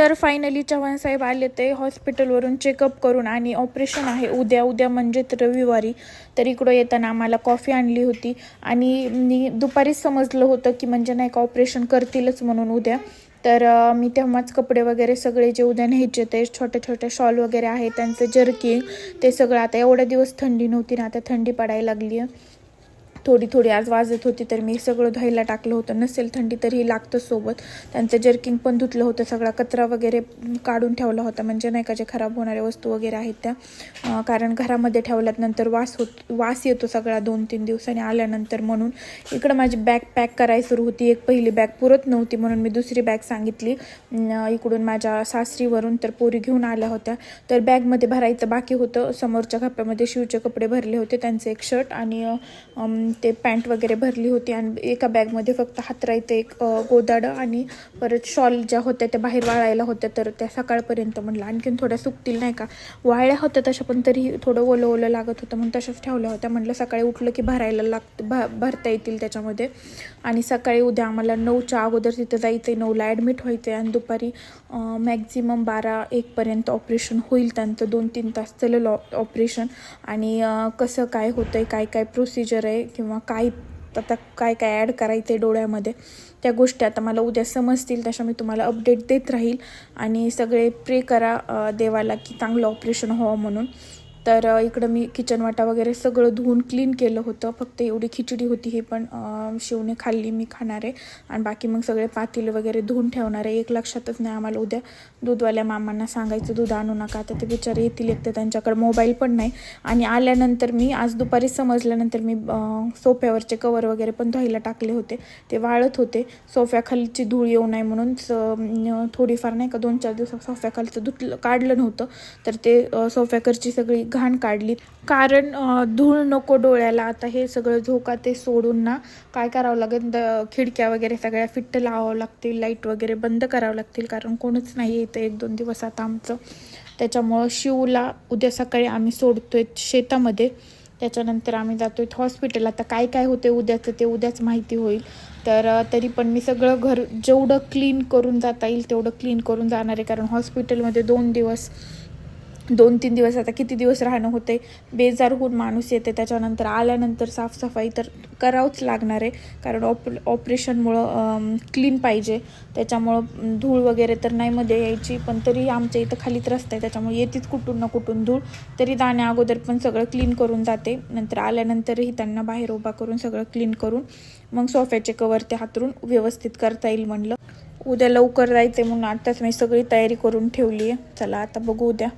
तर फायनली चव्हाण साहेब आले ते हॉस्पिटलवरून चेकअप करून आणि ऑपरेशन आहे. उद्या उद्या म्हणजे रविवारी तर इकडं येताना आम्हाला कॉफी आणली होती. आणि मी दुपारीच समजलं होतं की म्हणजे नाही का ऑपरेशन करतीलच म्हणून उद्या. तर मी तेव्हाच कपडे वगैरे सगळे जे उद्या न्यायचे ते छोटे छोटे शॉल वगैरे आहे त्यांचं जर्किंग ते सगळं. आता एवढ्या दिवस थंडी नव्हती ना आता थंडी पडायला लागली आहे थोडी थोडी आज वाजत होती तर मी सगळं धुवायला टाकलं होतं. नसेल थंडी तरीही लागतं सोबत. त्यांचं जर्किंग पण धुतलं होतं सगळा कचरा वगैरे काढून ठेवला होता. म्हणजे नाही का जे खराब होणाऱ्या वस्तू वगैरे आहेत त्या कारण घरामध्ये ठेवल्यात नंतर वास होत वास येतो सगळा दोन तीन दिवसांनी आल्यानंतर म्हणून. इकडं माझी बॅग पॅक करायला सुरू होती. एक पहिली बॅग पुरत नव्हती म्हणून मी दुसरी बॅग सांगितली. इकडून माझ्या सासरीवरून तर पोरी घेऊन आल्या होत्या. तर बॅगमध्ये भरायचं बाकी होतं. समोरच्या खाप्यामध्ये शिवचे कपडे भरले होते. त्यांचे एक शर्ट आणि ते पॅन्ट वगैरे भरली होती आणि एका बॅगमध्ये फक्त हातरायचं एक गोदाडं आणि परत शॉल ज्या होत्या त्या बाहेर वाळायला होत्या तर त्या सकाळपर्यंत म्हटलं आणखीन थोड्या सुकतील नाही का? वाळल्या होत्या तशा पण तरी थोडं ओलं ओलं लागत होतं म्हणून तशाच ठेवल्या होत्या. म्हटलं सकाळी उठलं की भरायला लागतं भ भरता येतील त्याच्यामध्ये. आणि सकाळी उद्या आम्हाला नऊच्या अगोदर तिथं जायचं आहे नऊला ॲडमिट व्हायचं आहे आणि दुपारी मॅक्झिमम बारा एकपर्यंत ऑपरेशन होईल त्यांचं. दोन तीन तास चालेल ऑपरेशन आणि कसं काय होतं आहे काय काय प्रोसिजर आहे किंवा काय आता काय काय ॲड करायचं आहे डोळ्यामध्ये त्या गोष्टी आता मला उद्या समजतील तशा मी तुम्हाला अपडेट देत राहील. आणि सगळे प्रे करा देवाला की चांगलं ऑपरेशन व्हावं म्हणून. तर इकडं मी किचन वाटा वगैरे सगळं धुवून क्लीन केलं होतं. फक्त एवढी खिचडी होती हे पण शिवने खाल्ली मी खाणार. आहे आणि बाकी मग सगळे पातील वगैरे धुवून ठेवणार. आहे एक लक्षातच नाही आम्हाला उद्या दूधवाल्या मामांना सांगायचं दूध आणू नका. आता ते बिचारे येतील एक तर त्यांच्याकडे मोबाईल पण नाही. आणि आल्यानंतर मी आज दुपारी समजल्यानंतर मी सोफ्यावरचे कवर वगैरे पण धुवायला टाकले होते. ते वाळत होते. सोफ्याखालची धूळ येऊ नये म्हणून स- थोडीफार नाही का दोन चार दिवसात सोफ्याखालचं धुतलं काढलं नव्हतं. तर ते सोफ्याकरची सोफ्याकडची सगळी घाण काढली. कारण धूळ नको डोळ्याला. आता हे सगळं झोका ते सोडून ना काय करावं लागेल? द- खिडक्या वगैरे सगळ्या फिट्ट लावावं लागतील. लाइट वगैरे बंद करावं लागतील. कारण कोणच नाही येतं एक दोन दिवस आता आमचं. त्याच्यामुळं शिवला उद्या सकाळी आम्ही सोडतोय शेतामध्ये. त्याच्यानंतर आम्ही जातोय हॉस्पिटल आता काय काय होते उद्याचं ते उद्याच माहिती होईल. तर तरी पण मी सगळं घर जेवढं क्लीन करून जाता येईल तेवढं क्लीन करून जाणार आहे. कारण हॉस्पिटलमध्ये दोन दिवस दोन तीन दिवस आता किती दिवस राहणं होते बेजार होऊन माणूस येते त्याच्यानंतर आल्यानंतर साफसफाई तर करावंच लागणार आहे. कारण ऑप ऑपरेशनमुळं क्लीन पाहिजे. त्याच्यामुळं धूळ वगैरे तर नाही मध्ये यायची पण तरी आमच्या इथं खालीच रस्ता आहे. त्याच्यामुळे येतीच कुठून ना कुठून धूळ. तरी दाण्या अगोदर पण सगळं क्लीन करून जाते. नंतर आल्यानंतरही त्यांना बाहेर उभा करून सगळं क्लीन करून मग सोफ्याचे कवर ते हातरून व्यवस्थित करता येईल म्हणलं. उद्या लवकर जायचं म्हणून आत्ताच मी सगळी तयारी करून ठेवली आहे. चला आता बघू उद्या.